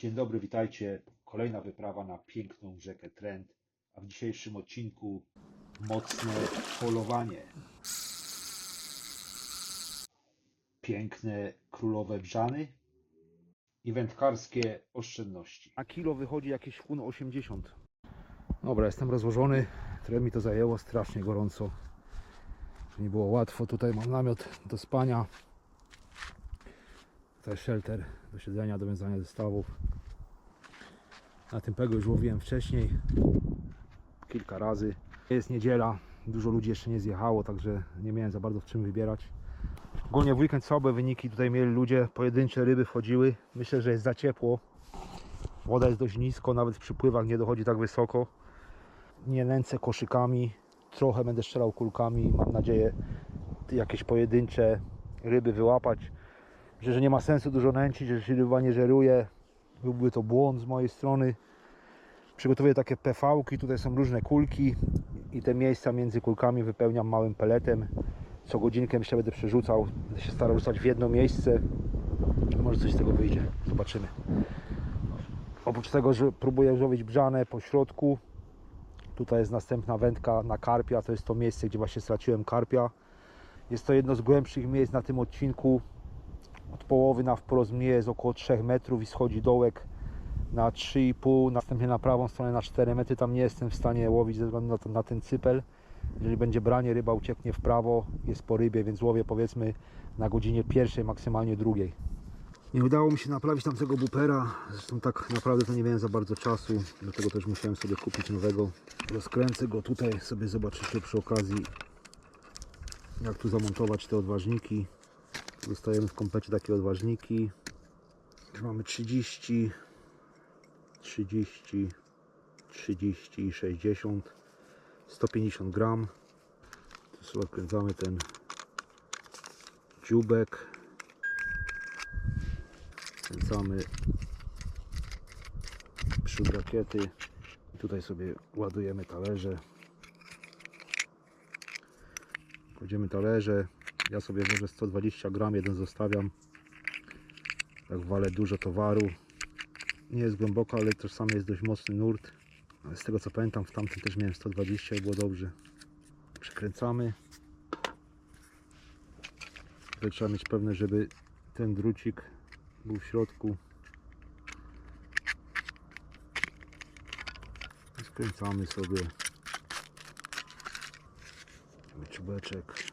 Dzień dobry, witajcie. Kolejna wyprawa na piękną rzekę Trent, a w dzisiejszym odcinku mocne polowanie. Piękne królowe brzany i wędkarskie oszczędności. A kilo wychodzi jakieś kun 80. Dobra, jestem rozłożony. Trochę mi to zajęło, strasznie gorąco. Nie było łatwo. Tutaj mam namiot do spania. Tutaj shelter do siedzenia, do wiązania zestawów. Na tym pegu już łowiłem wcześniej. Kilka razy. Jest niedziela. Dużo ludzi jeszcze nie zjechało, także nie miałem za bardzo w czym wybierać. Ogólnie w weekend słabe wyniki tutaj mieli ludzie. Pojedyncze ryby wchodziły. Myślę, że jest za ciepło. Woda jest dość nisko, nawet w przypływach nie dochodzi tak wysoko. Nie nęcę koszykami. Trochę będę strzelał kulkami. Mam nadzieję jakieś pojedyncze ryby wyłapać. Myślę, że nie ma sensu dużo nęcić, że się nie żeruje. Byłby to błąd z mojej strony. Przygotowuję takie PV-ki, tutaj są różne kulki i te miejsca między kulkami wypełniam małym peletem. Co godzinkę myślę będę przerzucał. Będę się starał rzucać w jedno miejsce. Może coś z tego wyjdzie. Zobaczymy. Oprócz tego, że próbuję łowić brzane po środku. Tutaj jest następna wędka na karpia. To jest to miejsce, gdzie właśnie straciłem karpia. Jest to jedno z głębszych miejsc na tym odcinku od połowy na wprost mnie jest około 3 metrów i schodzi dołek na 3,5, następnie na prawą stronę na 4 metry. Tam nie jestem w stanie łowić ze względu na, na ten cypel. Jeżeli będzie branie, ryba ucieknie w prawo, jest po rybie, więc łowię powiedzmy na godzinie pierwszej, maksymalnie drugiej. Nie udało mi się naprawić tamtego bupera, zresztą tak naprawdę to nie miałem za bardzo czasu, dlatego też musiałem sobie kupić nowego. Rozkręcę go tutaj, sobie zobaczycie przy okazji jak tu zamontować te odważniki. Dostajemy w komplecie takie odważniki. Tu mamy 30, 30, 30 i 60, 150 gram. Tu sobie odkręcamy ten dziubek. Kręcamy przód rakiety. Tutaj sobie ładujemy talerze. Kładziemy talerze. Ja sobie może 120 gram jeden zostawiam. Tak walę dużo towaru. Nie jest głęboko, ale czasami jest dość mocny nurt. Ale z tego co pamiętam, w tamtym też miałem 120 i było dobrze. Przekręcamy. Tutaj trzeba mieć pewne, żeby ten drucik był w środku. Skręcamy sobie. Czubeczek.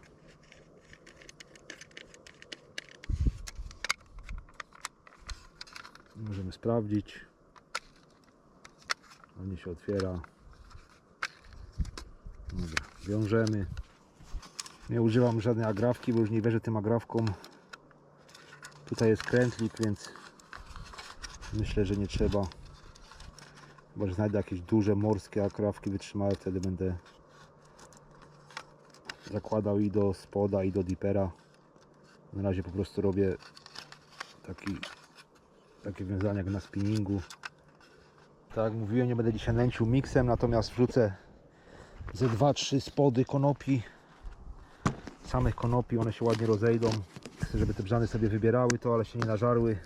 Możemy sprawdzić. Ładnie się otwiera. Dobra, wiążemy. Nie używam żadnej agrafki, bo już nie wierzę tym agrafkom. Tutaj jest krętlik, więc myślę, że nie trzeba. Chyba, że znajdę jakieś duże morskie agrafki wytrzymałe, wtedy będę zakładał i do spoda, i do dipera. Na razie po prostu robię taki takie wiązania jak na spinningu. Tak jak mówiłem, nie będę dzisiaj nęcił miksem, natomiast wrzucę ze 2-3 spody konopi. Samych konopi, one się ładnie rozejdą. Chcę, żeby te brzany sobie wybierały to, ale się nie nażarły.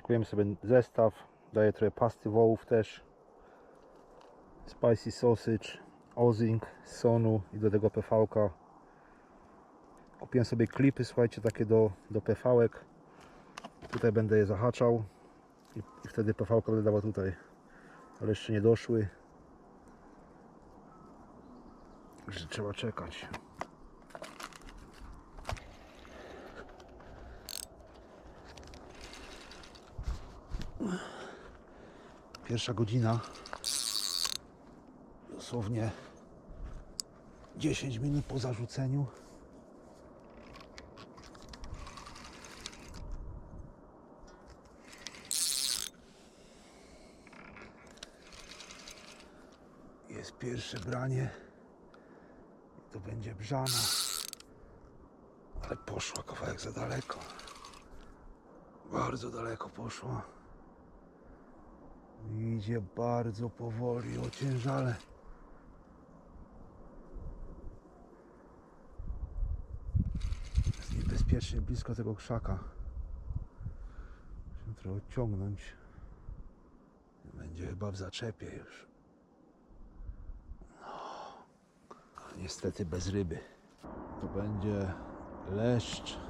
Szykujemy sobie zestaw. Daję trochę pasty wołów też. Spicy sausage, ozing, sonu i do tego PV-ka. Kupiłem sobie klipy, słuchajcie, takie do, do PV-ek. Tutaj będę je zahaczał i, i wtedy PV-ka będę dawał tutaj. Ale jeszcze nie doszły. Także trzeba czekać. Pierwsza godzina. Dosłownie 10 minut po zarzuceniu. Jest pierwsze branie. to będzie brzana. Ale poszła kawałek za daleko. Bardzo daleko poszła. Idzie bardzo powoli, ociężale. Jest niebezpiecznie blisko tego krzaka. Musimy trochę odciągnąć. Będzie chyba w zaczepie już. No. Niestety bez ryby. To będzie leszcz.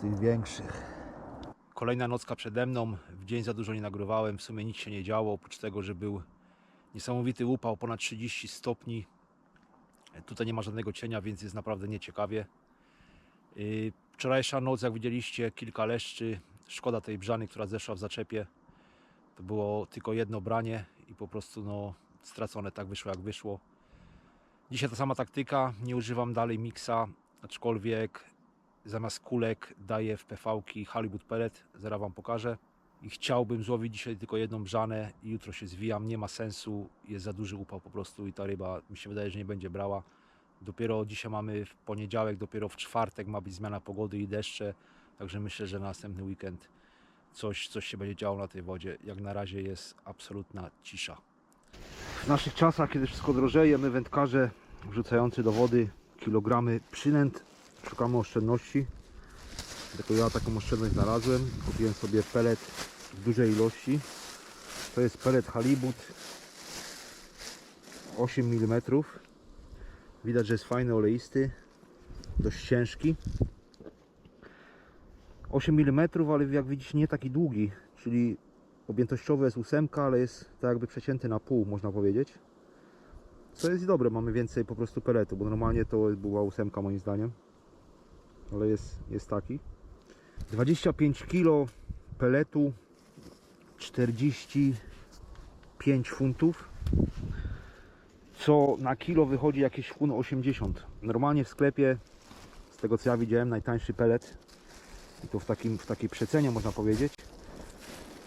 Tych większych. Kolejna nocka przede mną. W dzień za dużo nie nagrywałem. W sumie nic się nie działo, oprócz tego, że był niesamowity upał, ponad 30 stopni. Tutaj nie ma żadnego cienia, więc jest naprawdę nieciekawie. Yy, Wczorajsza noc, jak widzieliście, kilka leszczy. Szkoda tej brzany, która zeszła w zaczepie. To było tylko jedno branie i po prostu no, stracone tak wyszło, jak wyszło. Dzisiaj ta sama taktyka. Nie używam dalej miksa, aczkolwiek zamiast kulek daję w PV-ki Hollywood Pellet, zaraz Wam pokażę. I chciałbym złowić dzisiaj tylko jedną brzanę i jutro się zwijam, nie ma sensu, jest za duży upał po prostu i ta ryba mi się wydaje, że nie będzie brała. Dopiero dzisiaj mamy w poniedziałek, dopiero w czwartek ma być zmiana pogody i deszcze, także myślę, że następny weekend coś, coś się będzie działo na tej wodzie. Jak na razie jest absolutna cisza. W naszych czasach, kiedy wszystko drożeje, my wędkarze wrzucający do wody kilogramy przynęt szukamy oszczędności. Tylko ja taką oszczędność znalazłem. Kupiłem sobie pelet w dużej ilości. To jest pelet halibut 8 mm. Widać, że jest fajny, oleisty, dość ciężki. 8 mm, ale jak widzicie nie taki długi, czyli objętościowy jest 8, ale jest tak jakby przecięty na pół, można powiedzieć. Co jest dobre, mamy więcej po prostu peletu, bo normalnie to była 8 moim zdaniem ale jest, jest taki. 25 kg peletu, 45 funtów, co na kilo wychodzi jakieś fun 80. Normalnie w sklepie, z tego co ja widziałem, najtańszy pelet, i to w, takim, w takiej przecenie można powiedzieć,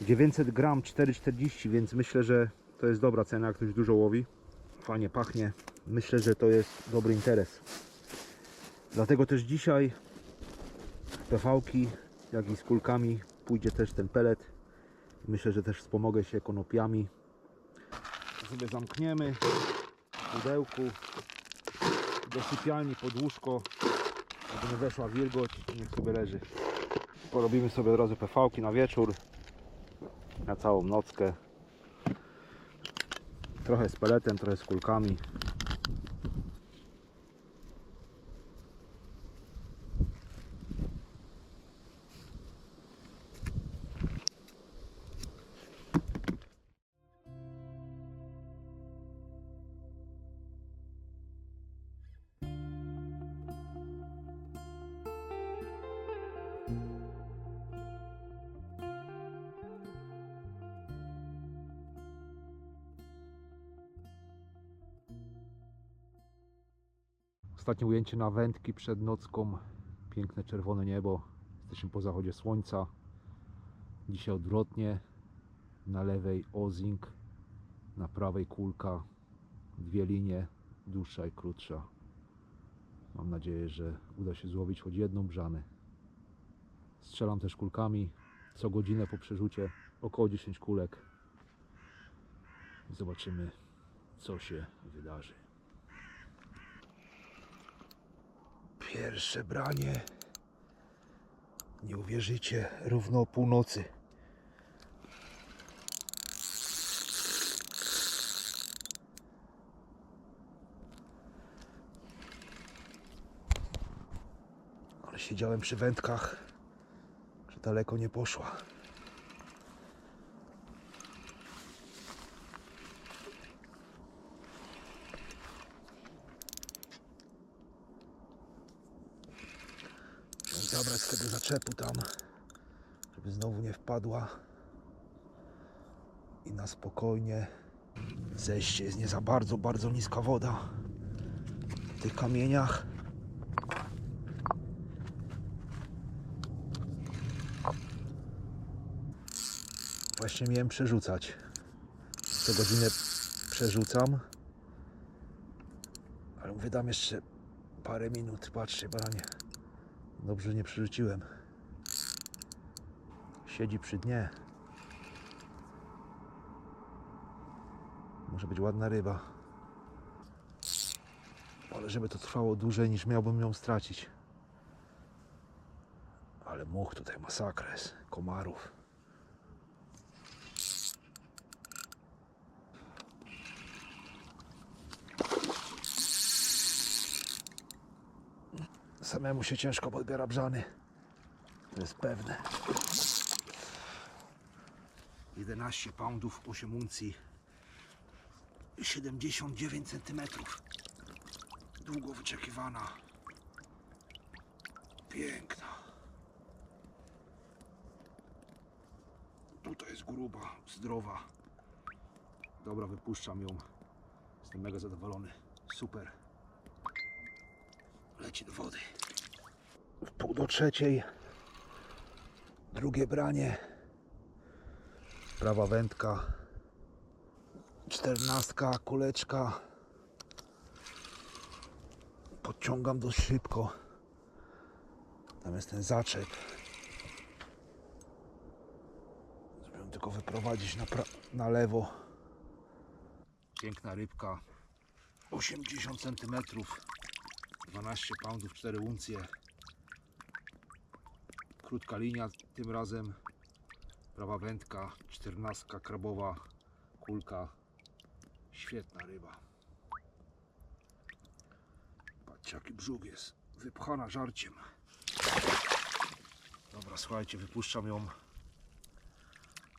900 gram 4,40, więc myślę, że to jest dobra cena, jak ktoś dużo łowi. Fajnie pachnie. Myślę, że to jest dobry interes. Dlatego też dzisiaj PV-ki, jak i z kulkami pójdzie też ten pelet. Myślę, że też wspomogę się konopiami. Sobie zamkniemy w pudełku do sypialni pod łóżko, aby nie weszła wilgoć niech sobie leży. Porobimy sobie od razu PV-ki na wieczór, na całą nockę. Trochę z peletem, trochę z kulkami. Ostatnie ujęcie na wędki przed nocką. Piękne czerwone niebo. Jesteśmy po zachodzie słońca. Dzisiaj odwrotnie. Na lewej ozing, na prawej kulka. Dwie linie, dłuższa i krótsza. Mam nadzieję, że uda się złowić choć jedną brzanę. Strzelam też kulkami. Co godzinę po przerzucie około 10 kulek. Zobaczymy, co się wydarzy. Pierwsze branie. Nie uwierzycie, równo o północy. Ale siedziałem przy wędkach, że daleko nie poszła. Zabrać tego zaczepu tam, żeby znowu nie wpadła. I na spokojnie. Zejście jest nie za bardzo, bardzo niska woda. W tych kamieniach. Właśnie miałem przerzucać. Co godzinę przerzucam. Ale wydam jeszcze parę minut. Patrzcie, baranie. Dobrze nie przerzuciłem. Siedzi przy dnie. Może być ładna ryba. Ale żeby to trwało dłużej niż miałbym ją stracić. Ale much tutaj masakra jest. Komarów. Samemu się ciężko podbiera brzany. To jest pewne. 11 poundów, 8 uncji. 79 cm. Długo wyczekiwana. Piękna. Tutaj jest gruba, zdrowa. Dobra, wypuszczam ją. Jestem mega zadowolony. Super. Leci do wody. W pół do trzeciej. Drugie branie. Prawa wędka. Czternastka, kuleczka. Podciągam dość szybko. Tam jest ten zaczep. Żeby tylko wyprowadzić na, na lewo. Piękna rybka. 80 cm. 12 poundów, 4 uncje. Krótka linia tym razem. Prawa wędka, 14 krabowa kulka. Świetna ryba. Patrzcie jaki brzuch jest. Wypchana żarciem. Dobra, słuchajcie, wypuszczam ją.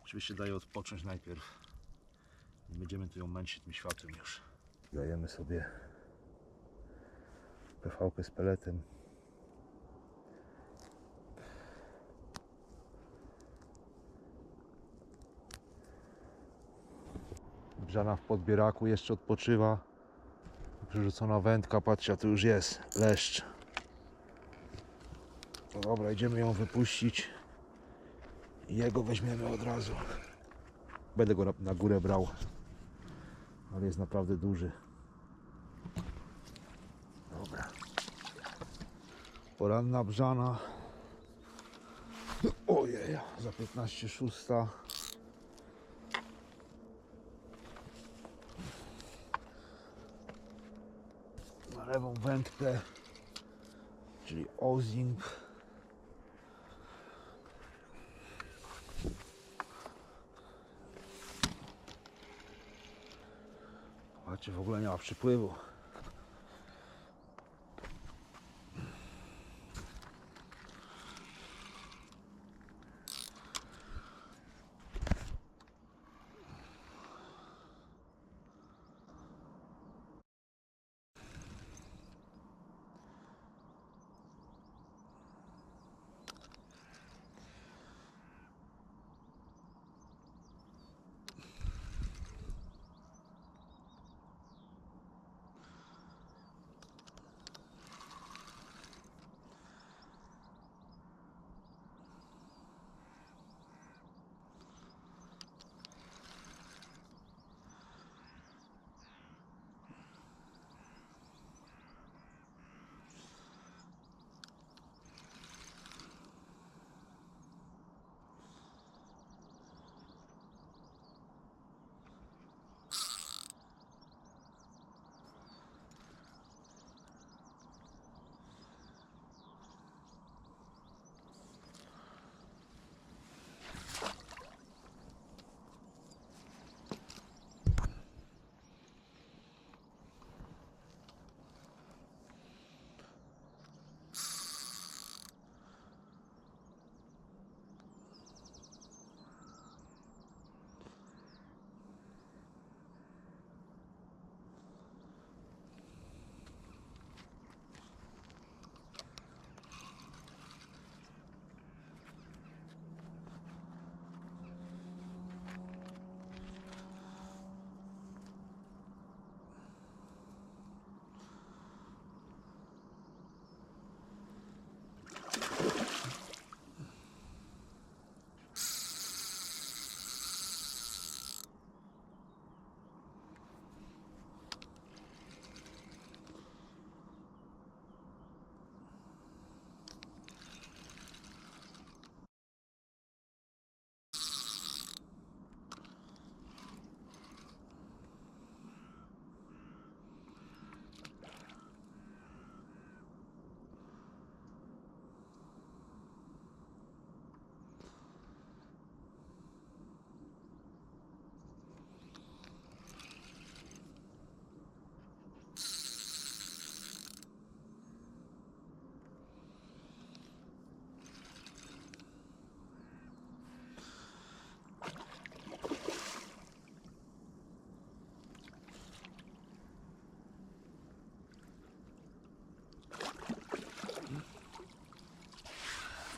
Oczywiście daję odpocząć najpierw. Nie będziemy tu ją męczyć tym światłem już. Dajemy sobie PV z peletem. Brzana w podbieraku jeszcze odpoczywa. Przerzucona wędka, patrzcie, a tu już jest leszcz. No dobra, idziemy ją wypuścić. Jego weźmiemy od razu. Będę go na, na górę brał. Ale jest naprawdę duży. Dobra. Poranna brzana. Ojej, za 15 szósta. Lewą wędkę, czyli ozing. Patrzcie, w ogóle nie ma przypływu.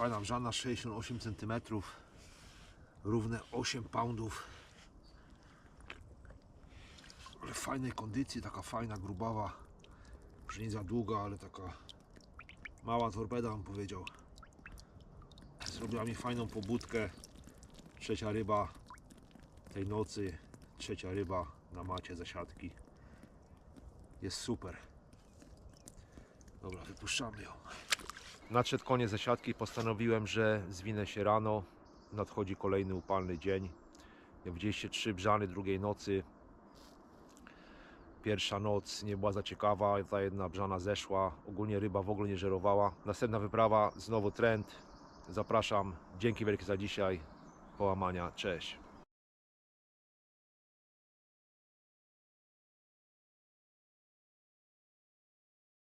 Fajna brzana, 68 cm, równe 8 poundów. Ale w fajnej kondycji, taka fajna, grubawa. Już nie za długa, ale taka mała torpeda bym powiedział. Zrobiła mi fajną pobudkę. Trzecia ryba tej nocy, trzecia ryba na macie zasiadki. Jest super. Dobra, wypuszczamy ją. Nadszedł koniec zasiadki, postanowiłem, że zwinę się rano. Nadchodzi kolejny upalny dzień. Jak widzieliście, trzy brzany drugiej nocy. Pierwsza noc nie była za ciekawa, ta jedna brzana zeszła. Ogólnie ryba w ogóle nie żerowała. Następna wyprawa, znowu trend. Zapraszam. Dzięki wielkie za dzisiaj. Połamania. Cześć.